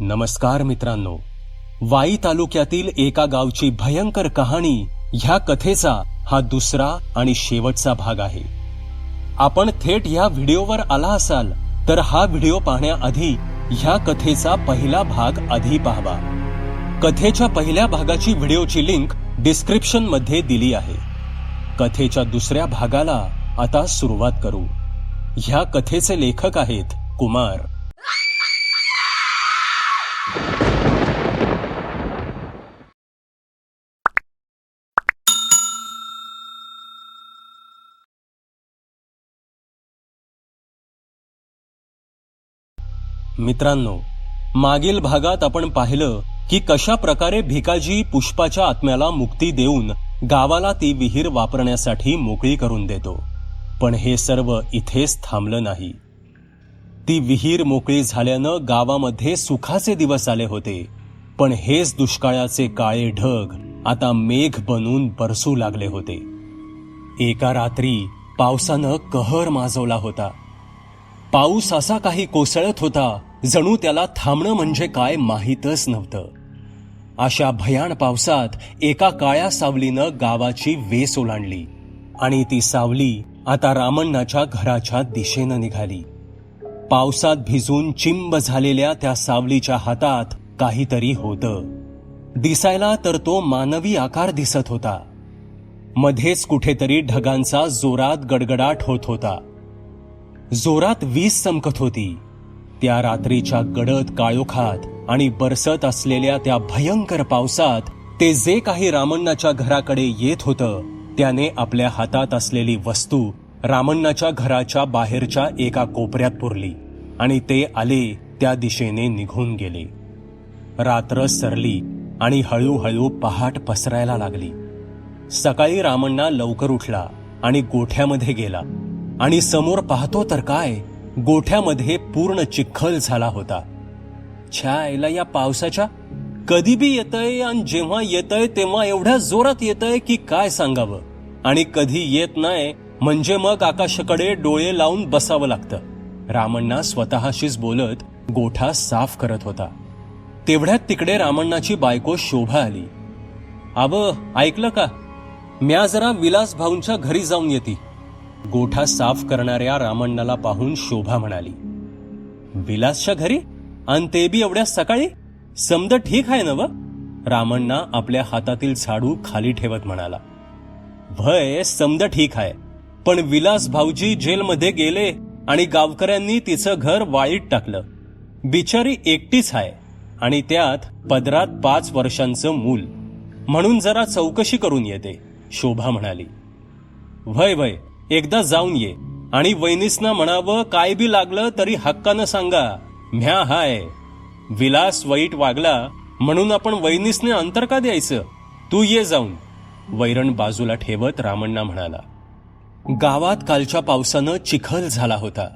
नमस्कार मित्रांनो. वाई तालुक्यातील एका गावची भयंकर कहाणी ह्या कथेचा हा दुसरा आणि शेवटचा भाग आहे. आपण थेट ह्या व्हिडिओवर आला असाल तर हा व्हिडिओ पाहण्याआधी ह्या कथेचा पहिला भाग आधी पाहावा. कथेच्या पहिल्या भागाची व्हिडिओची लिंक डिस्क्रिप्शनमध्ये दिली आहे. कथेच्या दुसऱ्या भागाला आता सुरुवात करू. ह्या कथेचे लेखक आहेत कुमार. मित्रांनो मागील भागात आपण पाहिलं की कशा प्रकारे भिकाजी पुष्पाच्या आत्म्याला मुक्ती देऊन गावाला ती विहीर वापरण्यासाठी मोकळी करून देतो. पण हे सर्व इथेच थांबलं नाही. ती विहीर मोकळी झाल्यानं गावामध्ये सुखाचे दिवस आले होते. पण हेच दुष्काळाचे काळे ढग आता मेघ बनून बरसू लागले होते. एका रात्री पावसानं कहर माजवला होता. पाऊस असा काही कोसळत होता जणू त्याला थांबणं म्हणजे काय माहीतच नव्हतं. अशा भयाण पावसात एका काळ्या सावलीनं गावाची वेस ओलांडली आणि ती सावली आता रामण्णाच्या घराच्या दिशेनं निघाली. पावसात भिजून चिंब झालेल्या त्या सावलीच्या हातात काहीतरी होतं. दिसायला तर तो मानवी आकार दिसत होता. मध्येच कुठेतरी ढगांचा जोरात गडगडाट होत होता. जोरात वीज चमकत होती. त्या रात्रीच्या गडद काळोखात आणि बरसत असलेल्या त्या भयंकर पावसात ते जे काही रामण्णाच्या घराकडे येत होतं त्याने आपल्या हातात असलेली वस्तू रामण्णाच्या घराच्या बाहेरच्या एका कोपऱ्यात पुरली आणि ते आले त्या दिशेने निघून गेले. रात्र सरली आणि हळूहळू पहाट पसरायला लागली. सकाळी रामण्णा लवकर उठला आणि गोठ्यामध्ये गेला. आणि समोर पाहतो तर काय? गोठ्यामध्ये पूर्ण चिखल झाला होता. छायला या पावसाच्या कधी बी येतय आणि जेव्हा येतय तेव्हा एवढ्या जोरात येतय की काय सांगावं? आणि कधी येत नाही म्हणजे मग आकाशाकडे डोळे लावून बसावं लागतं. रामण्णा स्वतःशीच बोलत गोठा साफ करत होता. तेवढ्यात तिकडे रामण्णाची बायको शोभा आली. आब ऐकलं का? म्या जरा विलास भाऊंच्या घरी जाऊन येते. गोठा साफ करणाऱ्या रामण्णाला पाहून शोभा म्हणाली. विलासच्या घरी? आणि ते बी एवढ्या सकाळी? समद ठीक आहे ना व रामण्णा आपल्या हातातील झाडू खाली ठेवत म्हणाला. भय समद ठीक आहे. पण विलास भाऊजी जेलमध्ये गेले आणि गावकऱ्यांनी तिचं घर वाळीत टाकलं. बिचारी एकटीच आहे आणि त्यात पदरात पाच वर्षांचं मूल. म्हणून जरा चौकशी करून येते शोभा म्हणाली. भय भय. एकदा जाऊन ये. आणि वैनीसना म्हणावं काय बी लागलं तरी हक्कानं सांगा. म्या हाय. विलास वाईट वागला म्हणून आपण वैनीसने अंतर का द्यायचं? तू ये जाऊन. वैरण बाजूला ठेवत रामण्णा म्हणाला गावात कालच्या पावसानं चिखल झाला होता.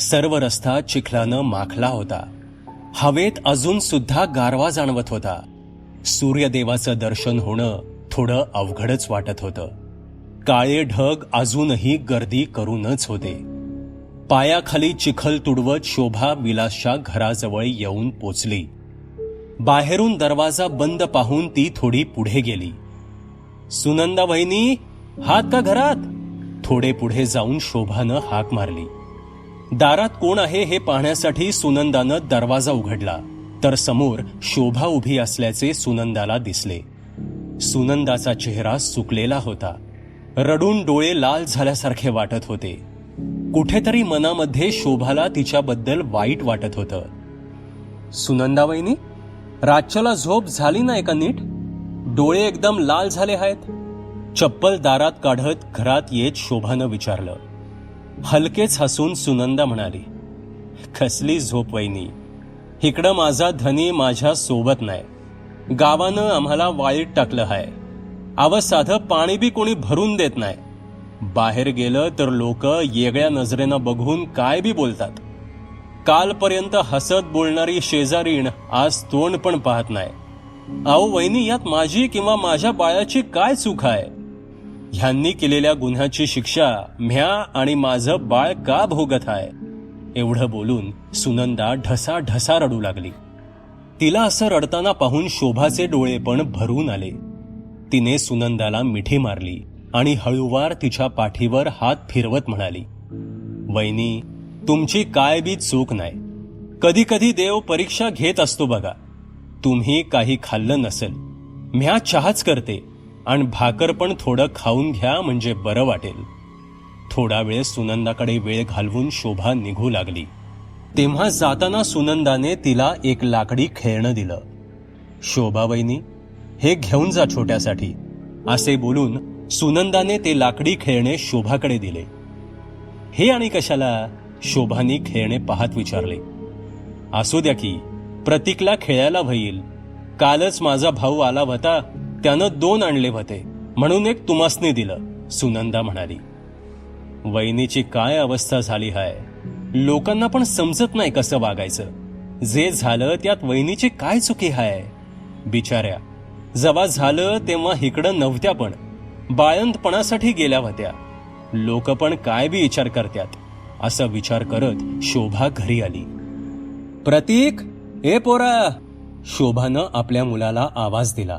सर्व रस्ता चिखलानं माखला होता. हवेत अजून सुद्धा गारवा जाणवत होता. सूर्यदेवाचं दर्शन होणं थोडं अवघडच वाटत होतं. काळे ढग अजूनही गर्दी करूनच होते. पायाखाली चिखल तुडवत शोभा विलासच्या घराजवळ येऊन पोचली. बाहेरून दरवाजा बंद पाहून ती थोडी पुढे गेली. सुनंदा वहिनी हात का घरात? थोडे पुढे जाऊन शोभानं हाक मारली. दारात कोण आहे हे पाहण्यासाठी सुनंदानं दरवाजा उघडला तर समोर शोभा उभी असल्याचे सुनंदाला दिसले. सुनंदाचा चेहरा सुकलेला होता. रडून डोळे लाल झाल्यासारखे वाटत होते. कुठेतरी मनामध्ये शोभाला तिच्याबद्दल वाईट वाटत होतं. सुनंदाबाईनी वहिनी रातच्याला झोप झाली नाही का नीट? डोळे एकदम लाल झाले आहेत. चप्पल दारात काढत घरात येत शोभानं विचारलं. हलकेच हसून सुनंदा म्हणाली कसली झोप वहिनी? इकडं माझा धनी माझ्या सोबत नाही. गावानं आम्हाला वाईट टाकलं आहे अव साधं पाणी बी कोणी भरून देत नाही. बाहेर गेलं तर लोक येगळ्या नजरेनं बघून काय बी बोलतात. कालपर्यंत हसत बोलणारी शेजारीण आज तोंड पण पाहत नाही. अहो वहिनी यात माझी किंवा माझ्या बाळाची काय चूक आहे? ह्यांनी केलेल्या गुन्ह्याची शिक्षा म्या आणि माझं बाळ का भोगत आहे? एवढं बोलून सुनंदा ढसा ढसा रडू लागली. तिला असं रडताना पाहून शोभाचे डोळे पण भरून आले. तिने सुनंदाला मिठी मारली आणि हळूवार तिच्या पाठीवर हात फिरवत म्हणाली वैनी तुमची काय बी चूक नाही. कधी कधी देव परीक्षा घेत असतो बघा. तुम्ही काही खाल्लं नसेल. म्या चहाच करते आणि भाकर पण थोडं खाऊन घ्या म्हणजे बरं वाटेल. थोडा वेळ सुनंदाकडे वेळ घालवून शोभा निघू लागली. तेव्हा जाताना सुनंदाने तिला एक लाकडी खेळणं दिलं. शोभा हे घेऊन जा छोट्यासाठी असे बोलून सुनंदाने ते लाकडी खेळणे शोभाकडे दिले. हे आणि कशाला? शोभानी खेळणे पाहत विचारले. असू द्या की प्रतीकला खेळायला होईल कालच माझा भाऊ आला होता त्यानं दोन आणले होते म्हणून एक तुमासने दिलं सुनंदा म्हणाली. वहिनीची काय अवस्था झाली हाय? लोकांना पण समजत नाही कसं वागायचं. जे झालं त्यात वहिनीची काय चुकी हाय? बिचाऱ्या जवा झालं तेव्हा इकडं नव्हत्या पण. बाळंतपणासाठी गेल्या होत्या. लोक पण काय बी विचार करत्यात? असा विचार करत शोभा घरी आली. प्रतीक ए पोरा! शोभानं आपल्या मुलाला आवाज दिला.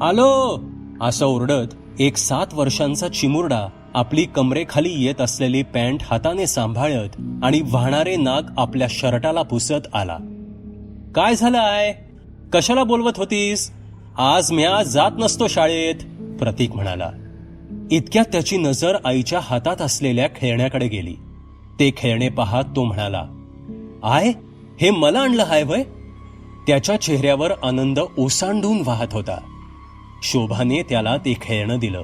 आलो! असं ओरडत एक सात वर्षांचा चिमुरडा आपली कमरेखाली येत असलेली पॅन्ट हाताने सांभाळत आणि वाहणारे नाक आपल्या शर्टाला पुसत आला. काय झालं आय कशाला बोलवत होतीस? आज म्या जात नसतो शाळेत प्रतीक म्हणाला. इतक्यात त्याची नजर आईच्या हातात असलेल्या खेळण्याकडे गेली. ते खेळणे पाहत तो म्हणाला आय हे मला आणलं हाय वय? त्याच्या चेहऱ्यावर आनंद ओसांडून वाहत होता. शोभाने त्याला ते खेळणं दिलं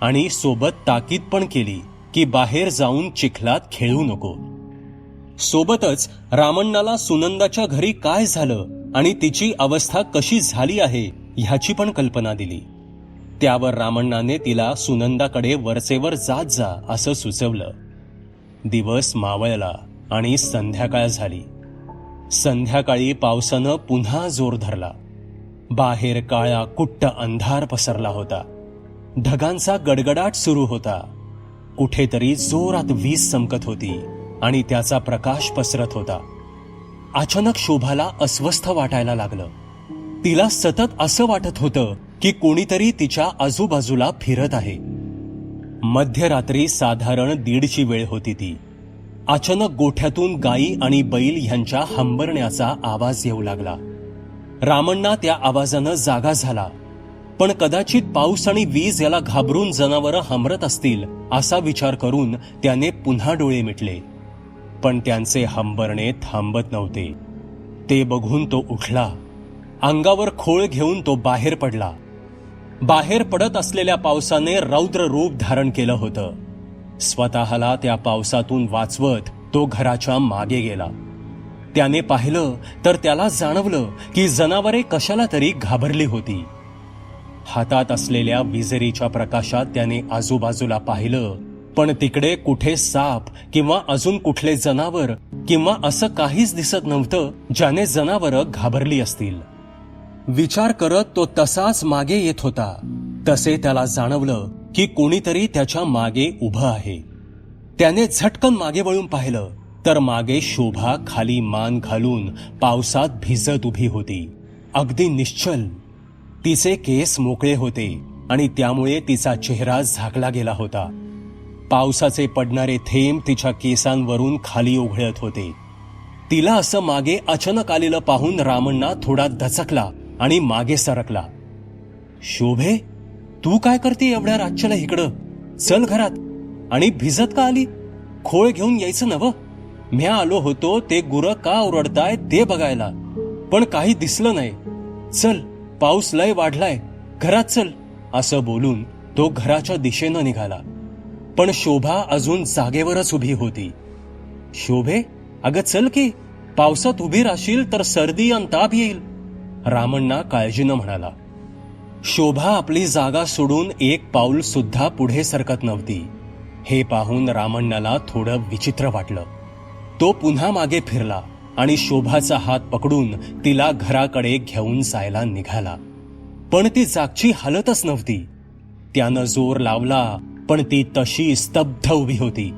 आणि सोबत ताकीद पण केली की बाहेर जाऊन चिखलात खेळू नको. सोबतच रामण्णाला सुनंदाच्या घरी काय झालं आणि तिची अवस्था कशी झाली आहे ह्याची पण कल्पना दिली. त्यावर रामण्णाने तिला सुनंदाकडे वरचेवर जात जा असं सुचवलं. दिवस मावळला आणि संध्याकाळ झाली. संध्याकाळी पावसानं पुन्हा जोर धरला. बाहेर काळा कुट्ट अंधार पसरला होता. ढगांचा गडगडाट सुरू होता. कुठेतरी जोरात वीज चमकत होती आणि त्याचा प्रकाश पसरत होता. अचानक शोभाला अस्वस्थ वाटायला लागलं. तिला सतत असं वाटत होतं की कोणीतरी तिच्या आजूबाजूला फिरत आहे. मध्यरात्री साधारण दीडची वेळ होती ती. अचानक गोठ्यातून गायी आणि बैल ह्यांच्या हंबरण्याचा आवाज येऊ लागला. रामण्णा त्या आवाजानं जागा झाला. पण कदाचित पाऊस आणि वीज याला घाबरून जनावरं हमरत असतील असा विचार करून त्याने पुन्हा डोळे मिटले. पण त्यांचे हंबरणे थांबत नव्हते. ते बघून तो उठला. अंगावर खोळ घेऊन तो बाहेर पडला. बाहेर पडत असलेल्या पावसाने रौद्र रूप धारण केलं होतं. स्वतःला त्या पावसातून वाचवत तो घराच्या मागे गेला. त्याने पाहिलं तर त्याला जाणवलं की जनावरे कशाला तरी घाबरली होती. हातात असलेल्या विजेरीच्या प्रकाशात त्याने आजूबाजूला पाहिलं पण तिकडे कुठे साप किंवा अजून कुठले जनावर किंवा असं काहीच दिसत नव्हतं ज्याने जनावरं घाबरली असतील. विचार करत तो तसाच मागे येत होता. तसे त्याला जाणवलं की कोणीतरी त्याच्यामागे उभं आहे. त्याने झटकन मागे वळून पाहिलं तर मागे शोभा खाली मान घालून पावसात भिजत उभी होती. अगदी निश्चल. तिचे केस मोकळे होते आणि त्यामुळे तिचा चेहरा झाकला गेला होता. पावसाचे पडणारे थेंब तिच्या केसांवरून खाली ओघळत होते. तिला असं मागे अचानक आलेलं पाहून रामण्णा थोडा दचकला आणि मागे सरकला. शोभे तू काय करते एवढ्या रातच्याला इकडं? चल घरात. आणि भिजत का आली? खोळ घेऊन यायचं नव. म्या आलो होतो ते गुरं का ओरडताय ते बघायला. पण काही दिसलं नाही. चल पाऊस लय वाढलाय. घरात चल. असं बोलून तो घराच्या दिशेनं निघाला. पण शोभा अजून जागेवरच उभी होती. शोभे अगं चल की. पावसात उभी राहशील तर सर्दी आणि ताप येईल. रामण्णा काळजीनं म्हणाला शोभा आपली जागा सोडून एक पाऊल सुद्धा पुढे सरकत नव्हती. हे पाहून रामण्णाला थोडं विचित्र वाटलं. तो पुन्हा मागे फिरला आणि शोभाचा हात पकडून तिला घराकडे घेऊन जायला निघाला. पण ती जागची हालतच नव्हती. त्यानं जोर लावला पण ती तशी स्तब्ध उभी होती.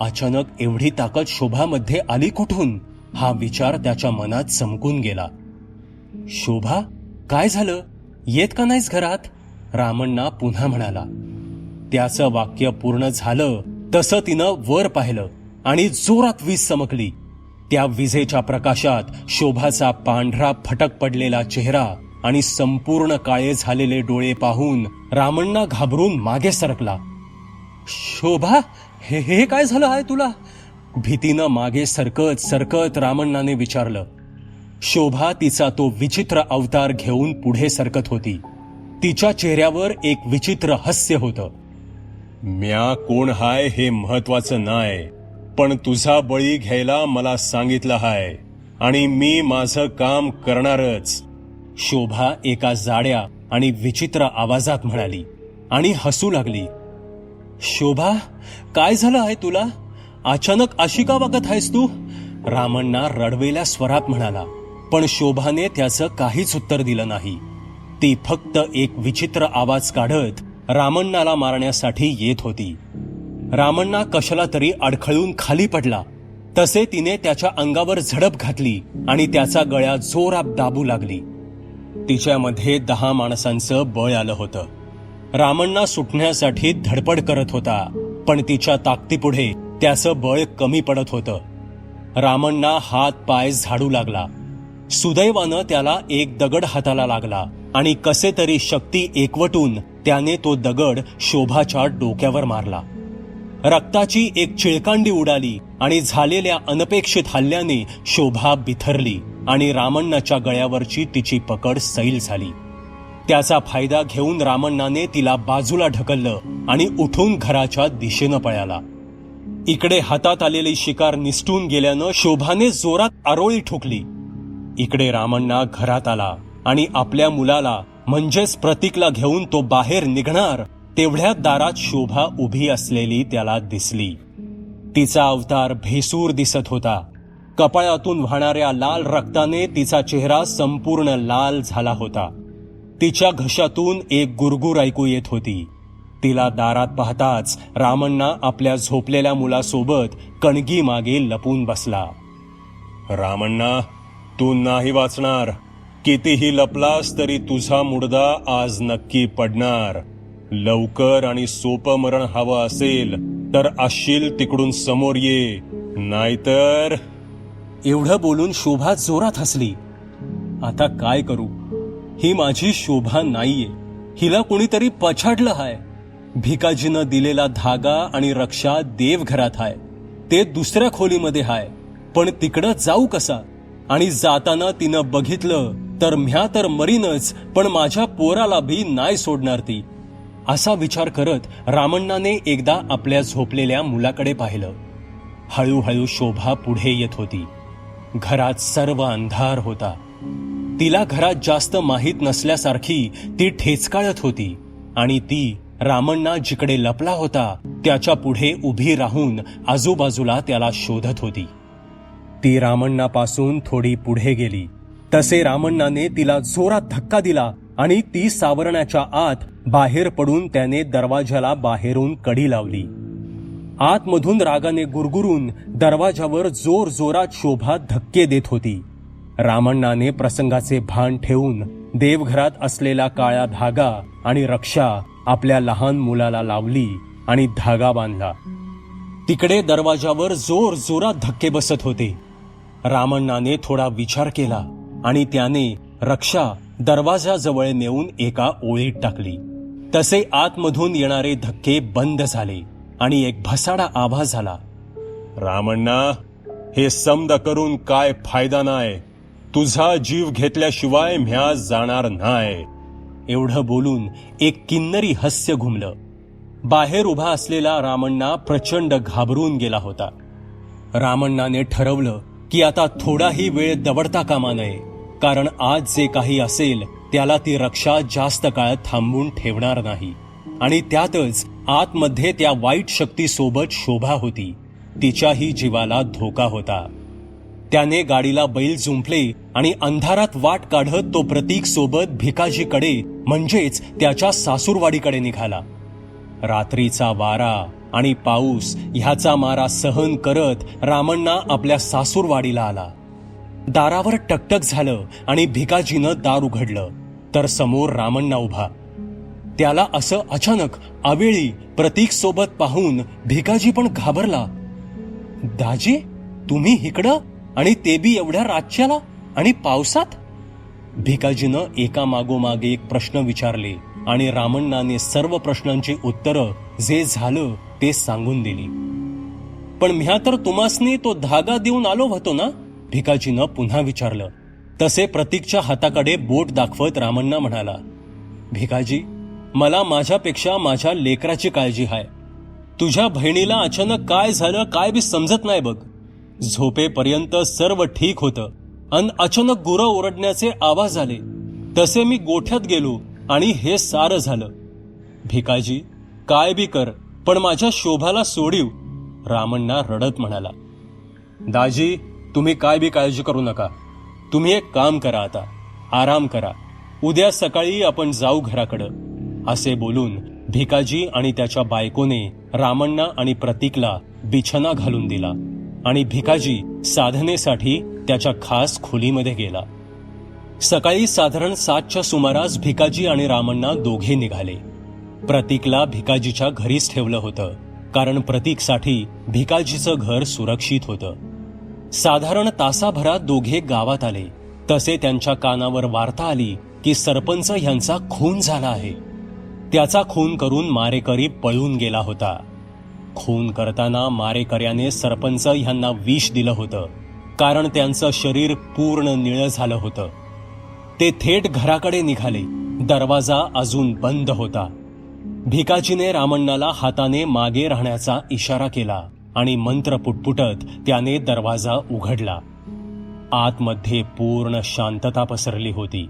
अचानक एवढी ताकद शोभामध्ये आली कुठून? हा विचार त्याच्या मनात चमकून गेला. शोभा काय झालं? येत का नाहीस घरात? रामण्णा पुन्हा म्हणाला. त्याचं वाक्य पूर्ण झालं तसं तिनं वर पाहिलं आणि जोरात वीज चमकली. त्या विजेच्या प्रकाशात शोभाचा पांढरा फटक पडलेला चेहरा आणि संपूर्ण काळे झालेले डोळे पाहून रामण्णा घाबरून मागे सरकला. शोभा हे हे काय झालं आहे तुला? भीतीनं मागे सरकत सरकत रामण्णाने विचारलं. शोभा तिचा तो विचित्र अवतार घेऊन पुढे सरकत होती. तिच्या चेहऱ्यावर एक विचित्र हास्य होतं. म्या कोण हाय हे महत्वाचं नाही पण तुझा बळी घ्यायला मला सांगितलं हाय आणि मी माझं काम करणारच. शोभा एका जाड्या आणि विचित्र आवाजात म्हणाली आणि हसू लागली. शोभा काय झालं आहे तुला? अचानक अशी का वागत आहेस तू? रामण्णा रडवेल्या स्वरात म्हणाला. पण शोभाने त्याचं काहीच उत्तर दिलं नाही. ती फक्त एक विचित्र आवाज काढत रामण्णाला मारण्यासाठी येत होती. रामण्णा कशाला तरी अडखळून खाली पडला. तसे तिने त्याच्या अंगावर झडप घातली आणि त्याचा गळ्या जोरात दाबू लागली. तिच्यामध्ये दहा माणसांचं बळ आलं होतं. रामण्णा सुटण्यासाठी धडपड करत होता पण तिच्या ताकदीपुढे त्याचं बळ कमी पडत होतं. रामण्णा हात पाय झाडू लागला. सुदैवानं त्याला एक दगड हाताला लागला आणि कसे तरी शक्ती एकवटून त्याने तो दगड शोभाच्या डोक्यावर मारला. रक्ताची एक चिळकांडी उडाली आणि झालेल्या अनपेक्षित हल्ल्याने शोभा बिथरली आणि रामण्णाच्या गळ्यावरची तिची पकड सैल झाली. त्याचा फायदा घेऊन रामण्णाने तिला बाजूला ढकललं आणि उठून घराच्या दिशेनं पळाला. इकडे हातात आलेली शिकार निसटून गेल्यानं शोभाने जोरात आरोळी ठोकली. इकडे रामण्णा घरात आला आणि आपल्या मुलाला म्हणजेच प्रतीकला घेऊन तो बाहेर निघणार तेवढ्यात दारात शोभा उभी असलेली त्याला दिसली. तिचा अवतार भेसूर दिसत होता. कपाळातून वाहणाऱ्या लाल रक्ताने तिचा चेहरा संपूर्ण लाल झाला होता. तिच्या घशातून एक गुरगुर ऐकू येत होती. तिला दारात पाहताच रामण्णा आपल्या झोपलेल्या मुलासोबत कणगी मागे लपून बसला. रामण्णा तू नाही वाचणार. कितीही लपलास तरी तुझा मुडदा आज नक्की पडणार. लवकर आणि सोपं मरण हवं असेल तर असशील तिकडून समोर ये. नाहीतर एवढं बोलून शोभा जोरात हसली. आता काय करू? ही माझी शोभा नाहीये. हिला कोणीतरी पछाडलं हाय. भिकाजीनं दिलेला धागा आणि रक्षा देवघरात हाय. ते दुसऱ्या खोलीमध्ये हाय. पण तिकडं जाऊ कसा? आणि जाताना तिनं बघितलं तर म्ह्या तर मरीनच पण माझ्या पोराला भी नाही सोडणार ती. असा विचार करत रामण्णाने एकदा आपल्या झोपलेल्या मुलाकडे पाहिलं. हळूहळू शोभा पुढे येत होती. घरात सर्व अंधार होता. तिला घरात जास्त माहीत नसल्यासारखी ती ठेचकाळत होती आणि ती रामण्णा जिकडे लपला होता त्याच्या पुढे उभी राहून आजूबाजूला त्याला शोधत होती. ती रामण्णापासून थोडी पुढे गेली. तसे रामण्णाने तिला जोरात धक्का दिला आणि ती सावरण्याच्या आत बाहेर पडून त्याने दरवाजाला बाहेरून कडी लावली. आतमधून रागाने गुरगुरून दरवाजावर जोर जोरात शोभा धक्के देत होती. रामण्णाने प्रसंगाचे भान ठेवून देवघरात असलेला काळा धागा आणि रक्षा आपल्या लहान मुलाला लावली आणि धागा बांधला. तिकडे दरवाजावर जोर जोरात धक्के बसत होते. रामण्णाने थोडा विचार केला आणि त्याने रक्षा दरवाजाजवळ नेऊन एका ओळीत टाकली. तसे आतमधून येणारे धक्के बंद झाले आणि एक भसाडा आवाज झाला रामण्णा हे समद करून काय फायदा नाही तुझा जीव घेतल्याशिवाय म्या जाणार नाही एवढं बोलून एक किन्नरी हास्य घुमलं. बाहेर उभा असलेला रामण्णा प्रचंड घाबरून गेला होता. रामण्णाने ठरवलं की आता थोडाही वेळ दवडता कामा नये. कारण आज जे काही असेल त्याला ती रक्षा जास्त काळ थांबून ठेवणार नाही. आणि त्यातच आतमध्ये त्या वाईट शक्तीसोबत शोभा होती. तिच्याही जीवाला धोका होता. त्याने गाडीला बैल जुंपले आणि अंधारात वाट काढत तो प्रतीक सोबत भिकाजीकडे म्हणजेच त्याच्या सासूरवाडीकडे निघाला. रात्रीचा वारा आणि पाऊस ह्याचा मारा सहन करत रामण्णा आपल्या सासूरवाडीला आला. दारावर टकटक झालं आणि भिकाजीनं दार उघडलं. तर समोर रामण्णा उभा. त्याला असं अचानक अवेळी प्रतीक सोबत पाहून भिकाजी पण घाबरला. दाजी तुम्ही इकडं आणि ते बी एवढ्या रातच्याला? आणि पावसात? भिकाजीनं एका मागोमागे एक प्रश्न विचारले आणि रामण्णाने सर्व प्रश्नांची उत्तरं जे झालं ते सांगून दिली पण म्या तर तुम्हासनी तो धागा देऊन आलो होतो ना? भिकाजीनं पुन्हा विचारलं. तसे प्रतीकच्या हाताकडे बोट दाखवत रामण्णा म्हणाला भिकाजी मला माझ्यापेक्षा माझ्या लेकराची काळजी आहे तुझ्या बहिणीला अचानक काय झालं काय बी समजत नाही बघ. झोपेपर्यंत सर्व ठीक होतं. अन अचानक गुरं ओरडण्याचे आवाज आले. तसे मी गोठ्यात गेलो आणि हे सारं झालं. भिकाजी काय बी कर. पण माझ्या शोभाला सोडीव. रामण्णा रडत म्हणाला दाजी तुम्ही काय बी काळजी करू नका. तुम्ही एक काम करा आता. आराम करा. उद्या सकाळी आपण जाऊ घराकडं. असे बोलून भिकाजी आणि त्याच्या बायकोने रामण्णा आणि प्रतीकला बिछना घालून दिला आणि भिकाजी साधनेसाठी त्याच्या खास खोलीमध्ये गेला. सकाळी साधारण सातच्या सुमारास भिकाजी आणि रामण्णा दोघे निघाले. प्रतीकला भिकाजीच्या घरीच ठेवलं होतं. कारण प्रतीकसाठी भिकाजीचं घर सुरक्षित होतं. साधारण तासाभरात दोघे गावात आले. तसे त्यांच्या कानावर वार्ता आली की सरपंच यांचा खून झाला आहे. त्याचा खून करून मारेकरी पळून गेला होता. खून करताना मारेकऱ्याने सरपंच यांना विष दिलं होतं. कारण त्यांचं शरीर पूर्ण निळं झालं होतं. ते थेट घराकडे निघाले. दरवाजा अजून बंद होता. भिकाजीने रामण्णाला हाताने मागे राहण्याचा इशारा केला आणि मंत्र पुटपुटत त्याने दरवाजा उघडला. आतमध्ये पूर्ण शांतता पसरली होती.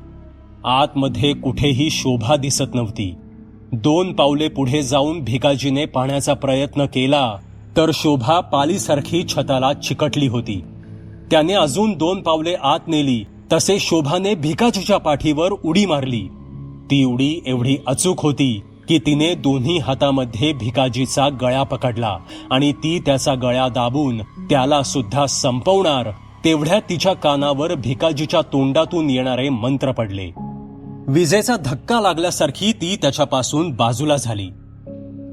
आतमध्ये कुठेही शोभा दिसत नव्हती. दोन पावले पुढे जाऊन भिकाजीने पाहण्याचा प्रयत्न केला तर शोभा पालीसारखी छताला चिकटली होती. त्याने अजून दोन पावले आत नेली तसे शोभाने भिकाजीच्या पाठीवर उडी मारली. ती उडी एवढी अचूक होती की तिने दोन्ही हातामध्ये भिकाजीचा गळा पकडला आणि ती त्याचा गळा दाबून त्याला सुद्धा संपवणार तेवढ्या तिच्या कानावर भिकाजीच्या तोंडातून येणारे मंत्र पडले. विजेचा धक्का लागल्यासारखी ती त्याच्यापासून बाजूला झाली.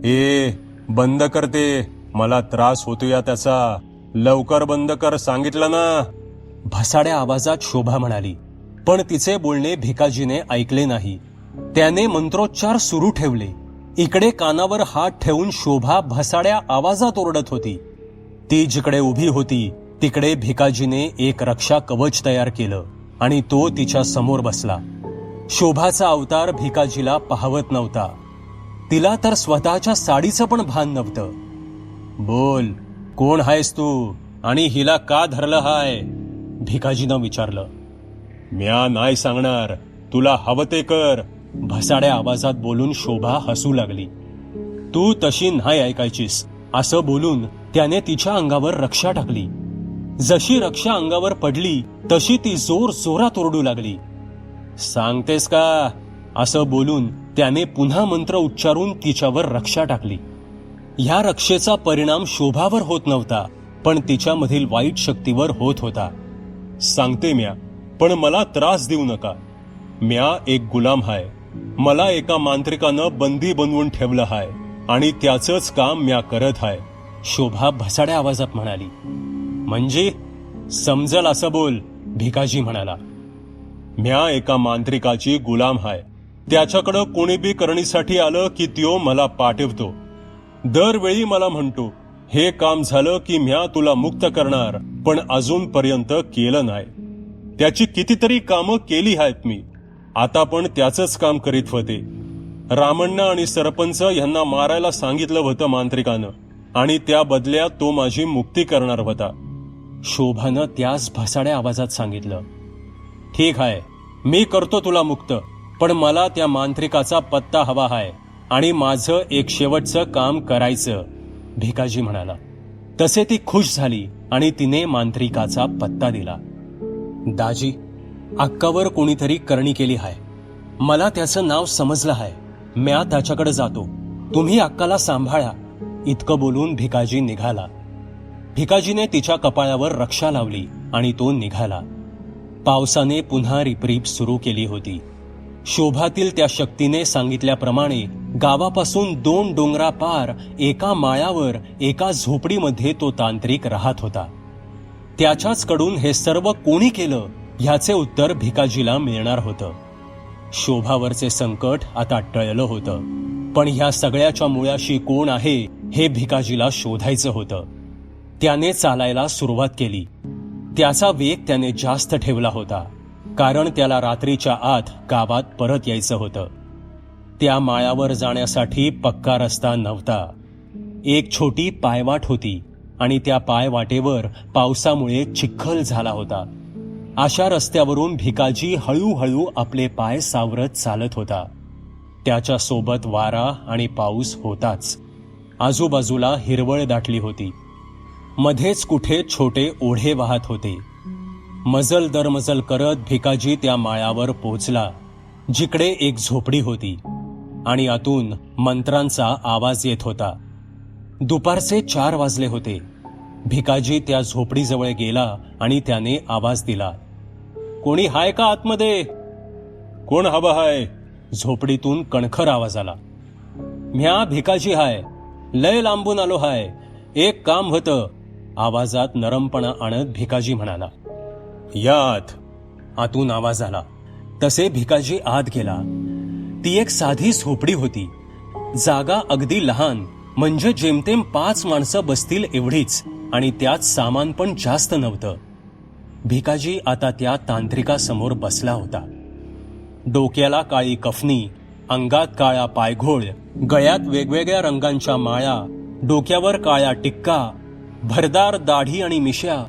ए बंद करते मला त्रास होतोय त्याचा. लवकर बंद कर सांगितलं ना? भसाड्या आवाजात शोभा म्हणाली. पण तिचे बोलणे भिकाजीने ऐकले नाही. त्याने मंत्रोच्चार सुरू ठेवले. इकडे कानावर हात ठेवून शोभा भसाड्या आवाजात ओरडत होती. ती जिकडे उभी होती तिकडे भिकाजीने एक रक्षा कवच तयार केलं आणि तो तिच्या समोर बसला. शोभाचा अवतार भिकाजीला पाहवत नव्हता. तिला तर स्वतःच्या साडीचं पण भान नव्हतं. बोल कोण आहेस तू? आणि हिला का धरलं हाय? भिकाजीनं विचारलं. म्या नाही सांगणार. तुला हवं ते कर. भसाड्या आवाजात बोलून शोभा हसू लागली. तू तशी नाही ऐकायचीस असं बोलून त्याने तिच्या अंगावर रक्षा टाकली. जशी रक्षा अंगावर पडली तशी ती जोर जोरात ओरडू लागली. सांगतेस का? असं बोलून त्याने पुन्हा मंत्र उच्चारून तिच्यावर रक्षा टाकली. ह्या रक्षेचा परिणाम शोभावर होत नव्हता पण तिच्यामधील वाईट शक्तीवर होत होता. सांगते म्या पण मला त्रास देऊ नका. म्या एक गुलाम हाय. मला एका मांत्रिकानं बंदी बनवून ठेवलं हाय आणि त्याचंच काम म्या करत हाय. शोभा भसाड्या आवाजात म्हणाली. म्हणजे? समजल असं बोल भिकाजी म्हणाला. म्या एका मांत्रिकाची गुलाम हाय. त्याच्याकडं कोणी बी करणीसाठी आलं की त्यो मला पाठवतो. दरवेळी मला म्हणतो हे काम झालं की म्या तुला मुक्त करणार पण अजूनपर्यंत केलं नाही. त्याची कितीतरी कामं केली आहेत मी. आता पण त्याचंच काम करीत होते. रामण्णा आणि सरपंच यांना मारायला सांगितलं होतं मांत्रिकानं आणि त्या बदल्यात तो माझी मुक्ती करणार होता. शोभानं त्याच भसाड्या आवाजात सांगितलं ठीक आहे मी करतो तुला मुक्त पण मला त्या मांत्रिकाचा पत्ता हवा आहे आणि माझं एक शेवटचं काम करायचं भिकाजी म्हणाला. तसे ती खुश झाली आणि तिने मांत्रिकाचा पत्ता दिला. दाजी अक्कावर कोणीतरी करणी केली आहे मला त्याचं नाव समजलं आहे म्या त्याच्याकडे जातो. तुम्ही अक्काला सांभाळा. इतकं बोलून भिकाजी निघाला. भिकाजीने तिच्या कपाळावर रक्षा लावली आणि तो निघाला. पावसाने पुन्हा रिपरीप सुरू केली होती. शोभातील त्या शक्तीने सांगितल्याप्रमाणे गावापासून दोन डोंगरा पार एका माळ्यावर एका झोपडीमध्ये तो तांत्रिक राहत होता. त्याच्याच कडून हे सर्व कोणी केलं? ह्याचे उत्तर भिकाजीला मिळणार होतं. शोभावरचे संकट आता टळलं होतं. पण ह्या सगळ्याच्या मुळाशी कोण आहे हे भिकाजीला शोधायचं होतं. त्याने चालायला सुरुवात केली. त्याचा वेग त्याने जास्त ठेवला होता. कारण त्याला रात्रीच्या आत गावात परत यायचं होतं. त्या माळ्यावर जाण्यासाठी पक्का रस्ता नव्हता. एक छोटी पायवाट होती आणि त्या पायवाटेवर पावसामुळे चिखल झाला होता. अशा रस्त्यावरून भिकाजी हळूहळू आपले पाय सावरत चालत होता. त्याच्या सोबत वारा आणि पाऊस होताच. आजूबाजूला हिरवळ दाटली होती. मध्येच कुठे छोटे ओढे वाहत होते. मजल दरमजल करत भिकाजी त्या माळ्यावर पोचला जिकडे एक झोपडी होती आणि आतून मंत्रांचा आवाज येत होता. दुपारचे चार वाजले होते. भिकाजी त्या झोपडीजवळ गेला आणि त्याने आवाज दिला कोणी हाय का आतमध्ये? कोण हवं हाय? झोपडीतून कणखर आवाज आला म्या भिकाजी हाय लय लांबून आलो हाय एक काम होतं. आवाजात नरमपणा आणत भिकाजी म्हणाला यात आतून आवाज आला तसे भिकाजी आत गेला. ती एक साधी झोपडी होती. जागा अगदी लहान म्हणजे जेमतेम पाच माणसं बसतील एवढीच. आणि त्यात सामान पण जास्त नव्हतं. भिकाजी आता त्या तांत्रिकासमोर बसला होता. डोक्याला काळी कफनी अंगात काळा पायघोळ गळ्यात वेगवेगळ्या रंगांच्या माळा डोक्यावर काळ्या टिक्का भरदार दाढी आणि मिश्या.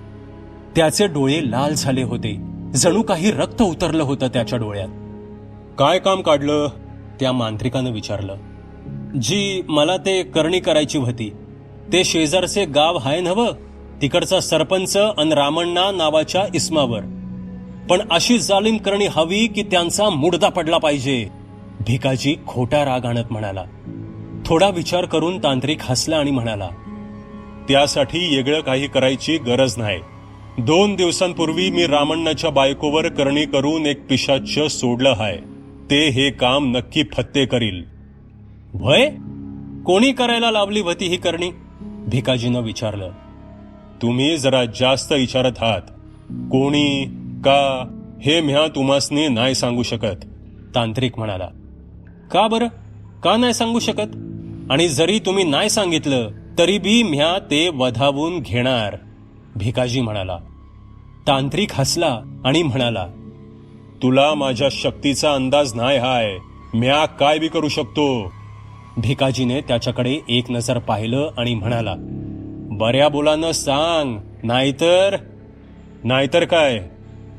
त्याचे डोळे लाल झाले होते. जणू काही रक्त उतरलं होतं त्याच्या डोळ्यात. काय काम काढलं? त्या मांत्रिकानं विचारलं. जी मला ते करणी करायची होती. ते शेजारचे गाव हाय नव तिकडचा सरपंच अन रामण्णा नावाच्या इस्मावर. पण अशी जालिम करणी हवी की त्यांचा मुडदा पडला पाहिजे भिकाजी खोटा राग आणत म्हणाला. थोडा विचार करून तांत्रिक हसला आणि म्हणाला त्यासाठी वेगळं काही करायची गरज नाही. दोन दिवसांपूर्वी मी रामण्णाच्या बायकोवर करणी करून एक पिशाच सोडलं हाय. ते हे काम नक्की फत्ते करील. भय कोणी करायला लावली होती ही करणी? भिकाजीनं विचारलं तुम्ही जरा जास्त विचारत आहात. कोणी का हे म्या तुम्हासनी नाही सांगू शकत. तांत्रिक म्हणाला का बरं? का नाही सांगू शकत? आणि जरी तुम्ही नाही सांगितलं तरी बी म्या ते वधावून घेणार. भिकाजी म्हणाला तांत्रिक हसला आणि म्हणाला तुला माझ्या शक्तीचा अंदाज नाही हाय. म्या काय बी करू शकतो? भिकाजीने त्याच्याकडे एक नजर पाहिलं आणि म्हणाला बऱ्या बोलानं सांग नाहीतर नाहीतर काय?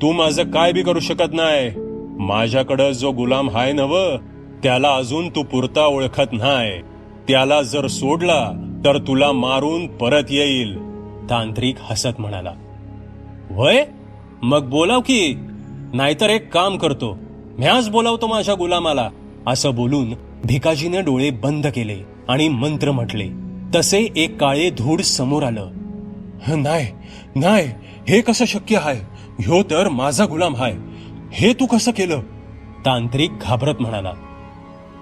तू माझं काय बी करू शकत नाही? माझ्याकडं जो गुलाम हाय नव त्याला अजून तू पुरता ओळखत नाही. त्याला जर सोडला तर तुला मारून परत येईल. तांत्रिक हसत म्हणाला वय? मग बोलाव की. नाहीतर एक काम करतो. म्याच बोलावतो माझ्या गुलामाला. असं बोलून भिकाजीने डोळे बंद केले आणि मंत्र म्हटले तसे एक काळे धूड समोर आलं. नाही नाही हे कसं शक्य आहे ह्यो तर माझा गुलाम हाय. हे तू कसं केलं? तांत्रिक घाबरत म्हणाला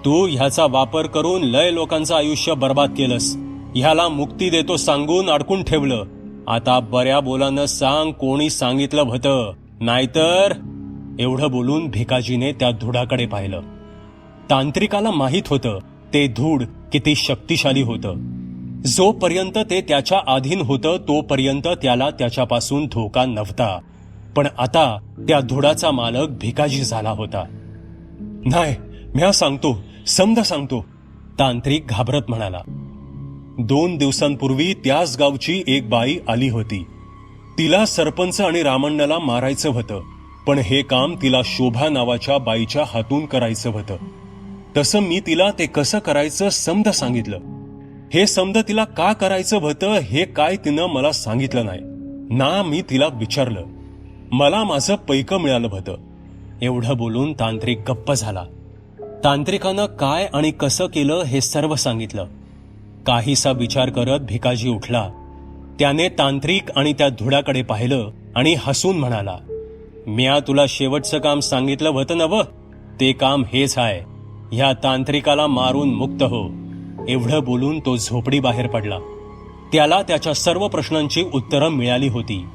तू ह्याचा वापर करून लय लोकांचं आयुष्य बर्बाद केलंस. ह्याला मुक्ती देतो सांगून अडकून ठेवलं. आता बऱ्या बोलानं सांग कोणी सांगितलं होतं नाहीतर एवढं बोलून भिकाजीने त्या धुडाकडे पाहिलं. तांत्रिकाला माहीत होतं ते धूड किती शक्तिशाली होतं. जोपर्यंत ते त्याच्या अधीन होतं तोपर्यंत त्याला त्याच्यापासून धोका नव्हता. पण आता त्या धुडाचा मालक भिकाजी झाला होता. नाही म्या सांगतो समद सांगतो तांत्रिक घाबरत म्हणाला. दोन दिवसांपूर्वी त्याच गावची एक बाई आली होती. तिला सरपंच आणि रामण्णाला मारायचं होतं पण हे काम तिला शोभा नावाच्या बाईच्या हातून करायचं होतं. तसं मी तिला ते कसं करायचं समद सांगितलं. हे समद तिला का करायचं होतं हे काय तिनं मला सांगितलं नाही. ना मी तिला विचारलं. मला माझं पैक मिळालं होतं एवढं बोलून तांत्रिक गप्प झाला. तांत्रिकानं काय आणि कसं केलं हे सर्व सांगितलं. काहीसा विचार करत भिकाजी उठला. त्याने तांत्रिक आणि त्या धुडाकडे पाहिलं आणि हसून म्हणाला म्या तुला शेवटचं काम सांगितलं होतं नव ते काम हेच आहे. ह्या तांत्रिकाला मारून मुक्त हो. एवढं बोलून तो झोपडी बाहेर पडला. त्याला त्याच्या सर्व प्रश्नांची उत्तरं मिळाली होती.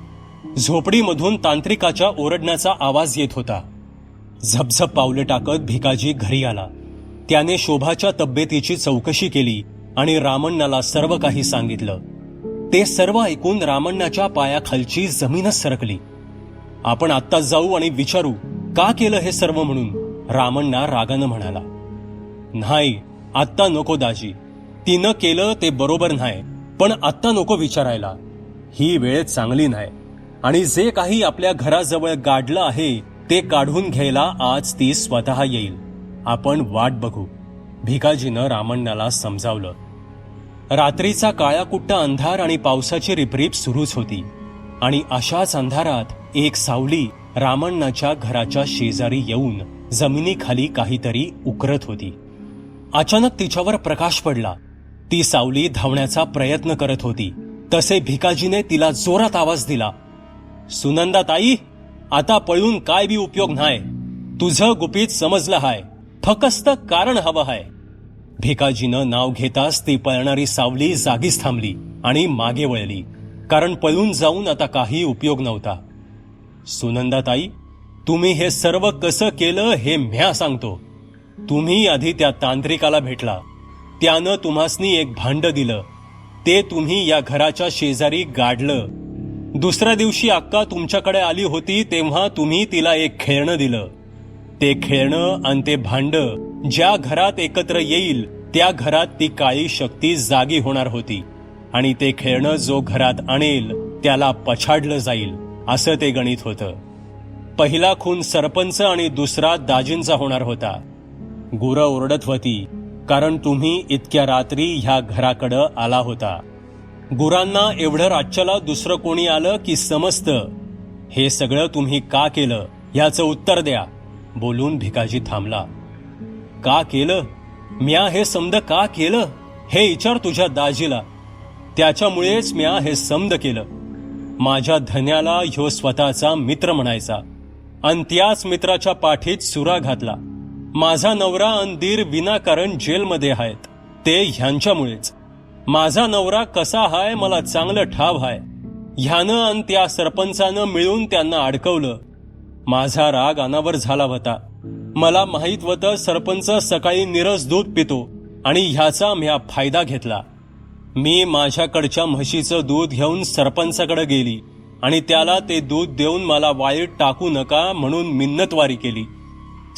झोपडीमधून तांत्रिकाच्या ओरडण्याचा आवाज येत होता. झपझप पावले टाकत भिकाजी घरी आला. त्याने शोभाच्या तब्येतीची चौकशी केली आणि रामण्णाला सर्व काही सांगितलं. ते सर्व ऐकून रामण्णाच्या पायाखालची जमीनच सरकली. आपण आत्ता जाऊ आणि विचारू का केलं हे सर्व म्हणून? रामण्णा रागानं म्हणाला. नाही आत्ता नको दाजी. तिनं केलं ते बरोबर नाही पण आत्ता नको विचारायला. ही वेळ चांगली नाही. आणि जे काही आपल्या घराजवळ गाडलं आहे ते काढून घ्यायला आज ती स्वतः येईल. आपण वाट बघू. भिकाजीनं रामण्णाला समजावलं. रात्रीचा काळाकुट्ट अंधार आणि पावसाची रिपरिप सुरूच होती. आणि अशाच अंधारात एक सावली रामण्णाच्या घराच्या शेजारी येऊन जमिनीखाली काहीतरी उकरत होती. अचानक तिच्यावर प्रकाश पडला. ती सावली धावण्याचा प्रयत्न करत होती. तसे भिकाजीने तिला जोरात आवाज दिला. सुनंदा ताई आता पळून काय बी उपयोग नाही तुझं गुपित समजलं हाय. फकस्त कारण हवं हाय. भिकाजीनं नाव घेताच ती पळणारी सावली जागीच थांबली आणि मागे वळली. कारण पळून जाऊन आता काही उपयोग नव्हता. सुनंदाताई तुम्ही हे सर्व कसं केलं हे म्या सांगतो. तुम्ही आधी त्या तांत्रिकाला भेटला. त्यानं तुम्हासनी एक भांड दिलं. ते तुम्ही या घराच्या शेजारी गाडलं. दुसऱ्या दिवशी अक्का तुमच्याकडे आली होती तेव्हा तुम्ही तिला एक खेळणं दिलं. ते खेळणं आणि ते भांड ज्या घरात एकत्र येईल त्या घरात ती काळी शक्ती जागी होणार होती आणि ते खेळणं जो घरात आणेल त्याला पछाडलं जाईल असं ते गणित होतं. पहिला खून सरपंच आणि दुसरा दाजींचा होणार होता. गुरं ओरडत होती कारण तुम्ही इतक्या रात्री ह्या घराकडं आला होता. गुरांना एवढं राज्याला दुसरं कोणी आलं की समजतं हे सगळं तुम्ही का केलं? ह्याचं उत्तर द्या बोलून भिकाजी थांबला. का केलं? म्या हे समद का केलं? हे विचार तुझ्या दाजीला. त्याच्यामुळेच म्या हे समद केलं. माझ्या धन्याला ह्यो स्वतःचा मित्र म्हणायचा. आणि त्याच मित्राच्या पाठीत सुरा घातला. माझा नवरा अंदीर विनाकारण जेलमध्ये आहेत. ते ह्यांच्यामुळेच. माझा नवरा कसा हाय मला चांगलं ठाव हाय. ह्यानं आणि त्या सरपंचानं मिळून त्यांना अडकवलं. माझा राग अनावर झाला होता. मला माहीत होतं सरपंच सकाळी निरस दूध पितो आणि ह्याचा म्या फायदा घेतला. मी माझ्याकडच्या म्हशीचं दूध घेऊन सरपंचाकडे गेली आणि त्याला ते दूध देऊन मला वाईट टाकू नका म्हणून मिन्नतवारी केली.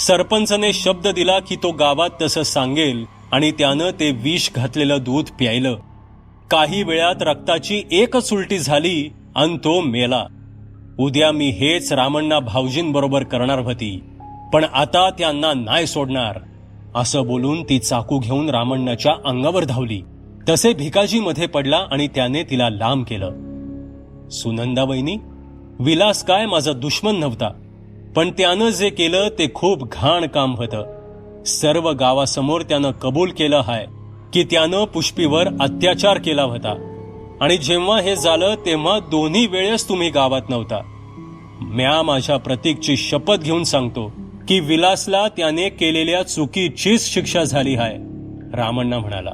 सरपंचने शब्द दिला की तो गावात तसं सांगेल आणि त्यानं ते विष घातलेलं दूध प्यायलं. काही वेळात रक्ताची एकच उलटी झाली आणि तो मेला. उद्या मी हेच रामण्णा भाऊजींबरोबर करणार होती पण आता त्यांना नाही सोडणार असं बोलून ती चाकू घेऊन रामण्णाच्या अंगावर धावली. तसे भिकाजी मध्ये पडला आणि त्याने तिला लांब केलं. सुनंदाबाईनी विलास काय माझा दुश्मन नव्हता. पण त्यानं जे केलं ते खूप घाण काम होतं. सर्व गावासमोर त्यानं कबूल केलं हाय की त्यानं पुष्पीवर अत्याचार केला होता. आणि जेव्हा हे झालं तेव्हा दोन्ही वेळेस तुम्ही गावात नव्हता. म्या माझ्या प्रतीकची शपथ घेऊन सांगतो की विलासला त्याने केलेल्या चुकीचीच शिक्षा झाली हाय रामण्णा म्हणाला.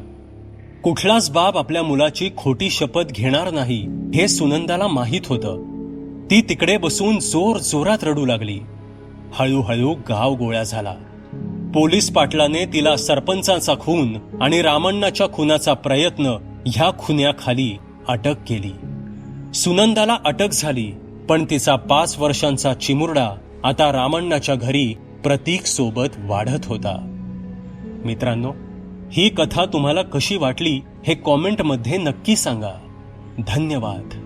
कुठलाच बाप आपल्या मुलाची खोटी शपथ घेणार नाही हे सुनंदाला माहीत होतं. ती तिकडे बसून जोर जोरात रडू लागली. हळूहळू गाव गोळा झाला. पोलीस पाटलाने तिला सरपंचाचा खून आणि रामण्णाच्या खुनाचा प्रयत्न ह्या खुन्याखाली अटक केली. सुनंदाला अटक झाली पण तिचा पाच वर्षांचा चिमुरडा आता रामण्णाच्या घरी प्रतीक सोबत वाढत होता. मित्रांनो ही कथा तुम्हाला कशी वाटली हे कॉमेंटमध्ये नक्की सांगा. धन्यवाद.